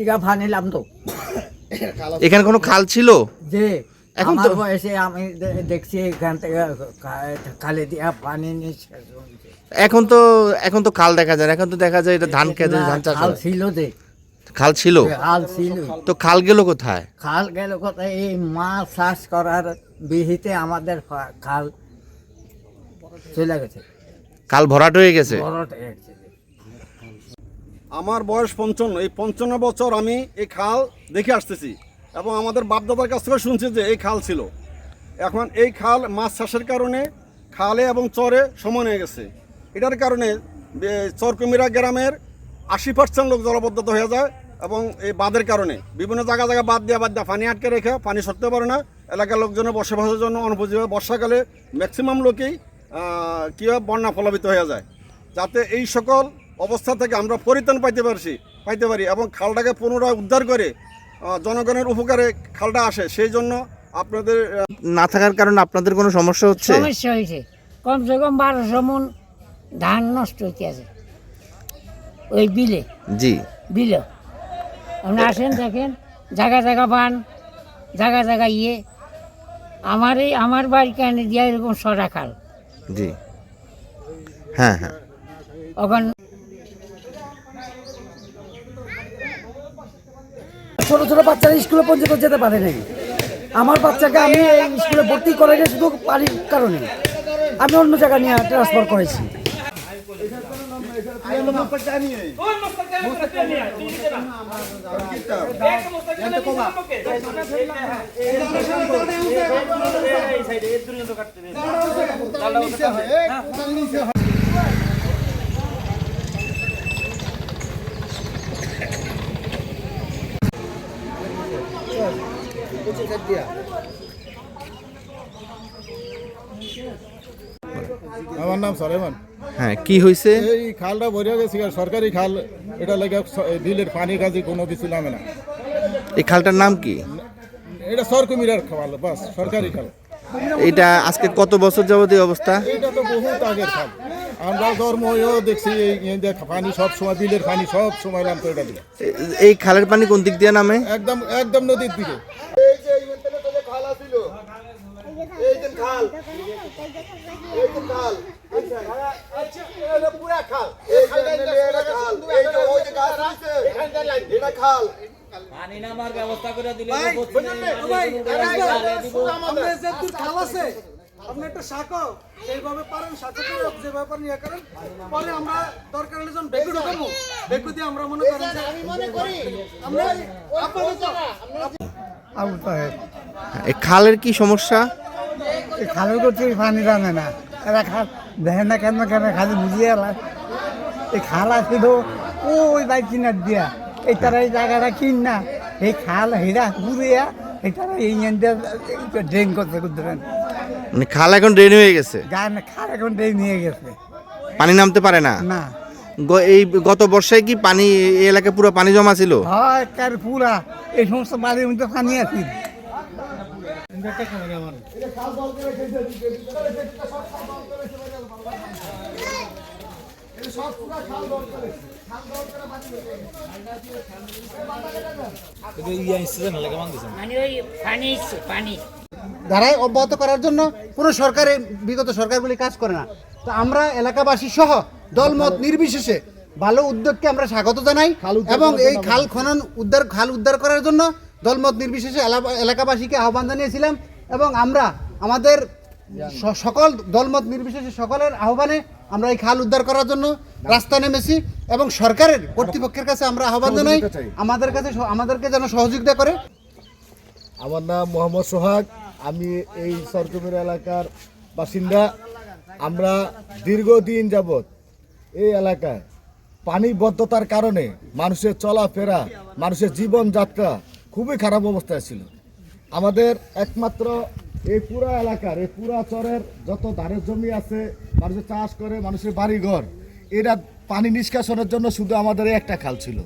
টিকা ফানিলাম তো। এখানে কোনো খাল ছিল? যে এখন তো- বয়সে আমি দেখছি এখান থেকে খালে দিয়া পানি নিয়ে এখন তো এখন তো খাল দেখা যায় এখন তো দেখা যায় এটা ধান খেতে ধান চাষ খাল ছিল যে। খাল ছিল? খাল ছিল। তো খাল গেল কোথায়? খাল গেল কোথায়? এই মাছ চাষ করার বিহিতে আমাদের খাল চলে গেছে। খাল ভরাট হয়ে গেছে? বড়টা গেছে। আমার বয়স পঞ্চান্ন। এই পঞ্চান্ন বছর আমি এই খাল দেখে আসতেছি এবং আমাদের বাপদাদার কাছ থেকে শুনছি যে এই খাল ছিল। এখন এই খাল মাছ চাষের কারণে খালে এবং চরে সমান হয়ে গেছে। এটার কারণে চরকুমিরা গ্রামের আশি পার্সেন্ট লোক জলবদ্ধত হয়ে যায় এবং এই বাঁধের কারণে। বিভিন্ন জায়গা জায়গা বাদ দেওয়া বাদ দেওয়া পানি আটকে রেখে পানি সরতে পারে না। এলাকার লোকজনের বসবাসের জন্য অনুপযোগী। বর্ষাকালে ম্যাক্সিমাম লোকেই কী বন্যা ফলাবিত হয়ে যায়। যাতে এই সকল অবস্থা থেকে আমরা পরিত্রাণ পাইতে পারছি পাইতে পারি এবং খালটাকে পুনরায় উদ্ধার করে জনগণের উপকারে খালটা আসে। সেই জন্য আপনাদের না থাকার কারণে আপনাদের কোনো সমস্যা হচ্ছে? সমস্যা হয়েছে। কমসে কম বারোশো মন ধান নষ্ট হইতে আছে। ওই বিলে। জি। বিলে। আপনি আসেন দেখেন জায়গা জায়গা বান জায়গা জায়গা ইয়ে। আমার এই আমার বাড়ি কেন দিয়া এরকম সরা খাল? জি। হ্যাঁ হ্যাঁ। ওখান ছোট ছোট বাচ্চারা স্কুলে পর্যন্ত যেতে পারে নাই। আমার বাচ্চাকে আমি এই স্কুলে ভর্তি করে গেছি শুধু পানির কারণে। আমি অন্য জায়গায় নিয়ে ট্রান্সফার করেছি। আমার নাম সলেমান। হ্যাঁ কি হয়েছে এই খালটা ভরিয়া গেছে সরকারি খাল এটা লাগে বিলের পানি কাজে কোনো কিছু নামে না। এই খালটার নাম কি? এটা সরকুমিরার খাল বাস সরকারি খাল। এটা আজকে কত বছর যাবত এই অবস্থা? এটা তো বহুত আগের খাল। আমরা ধর্ম দেখছি এই পানি সব সময় বিলের পানি সব সময় নামতো এটা এই খালের পানি কোন দিক দিয়ে নামে? একদম একদম নদীর দিকে। আমরা যে দূর খাল। আছে আপনি একটা সেইভাবে পারেন শাখো করে যেভাবে পারেন ইয়ে করেন। পরে আমরা দরকার হলে যখন বেকু ঢোকাবো বেকু দিয়ে আমরা মনে করেন যে আমরা আপাতত আবু সাহেব খালের কি সমস্যা? খালের করতে পানি টানে না। এরা খাল দেখেন না কেন কেন খালি বুঝিয়ে এলা। এই খাল আছে তো ওই বাই কিনার দিয়া। এই তারা এই জায়গাটা কিন না। এই খাল হেরা ঘুরিয়া এই তারা এই ড্রেন করতে করতে মানে খাল এখন ড্রেন হয়ে গেছে? গান খাল এখন ড্রেন হয়ে গেছে। পানি নামতে পারে না? না। এই গত বর্ষায় কি পানি এই এলাকায় পুরো পানি জমা ছিল? হয় কার পুরা। এই সমস্ত বাড়ির মধ্যে পানি আছে মানে ওই পানি এসছে, পানি ধারায় অব্যাহত করার জন্য কোনো সরকারে বিগত সরকারগুলি কাজ করে না। তো আমরা এলাকাবাসী সহ দলমত নির্বিশেষে ভালো উদ্যোগকে আমরা স্বাগত জানাই এবং এই খাল খনন উদ্ধার খাল উদ্ধার করার জন্য দলমত নির্বিশেষে এলা- এলাকাবাসীকে আহ্বান জানিয়েছিলাম এবং আমরা আমাদের সকল দলমত নির্বিশেষে সকলের আহ্বানে আমরা এই খাল উদ্ধার করার জন্য রাস্তা নেমেছি এবং সরকারের কর্তৃপক্ষের কাছে আমরা আহ্বান জানাই, আমাদের কাছে আমাদেরকে যেন সহযোগিতা করে। আমার নাম মোহাম্মদ সোহাগ, আমি এই সরকুমির এলাকার বাসিন্দা। আমরা দীর্ঘদিন যাবৎ এই এলাকায় পানিবদ্ধতার কারণে মানুষের চলাফেরা, মানুষের জীবনযাত্রা খুবই খারাপ অবস্থায় ছিল। আমাদের একমাত্র এই পুরা এলাকার, এই পুরা চরের যত ধানের জমি আছে, মানুষের চাষ করে, মানুষের বাড়িঘর, এরা পানি নিষ্কাশনের জন্য শুধু আমাদের একটা খাল ছিল।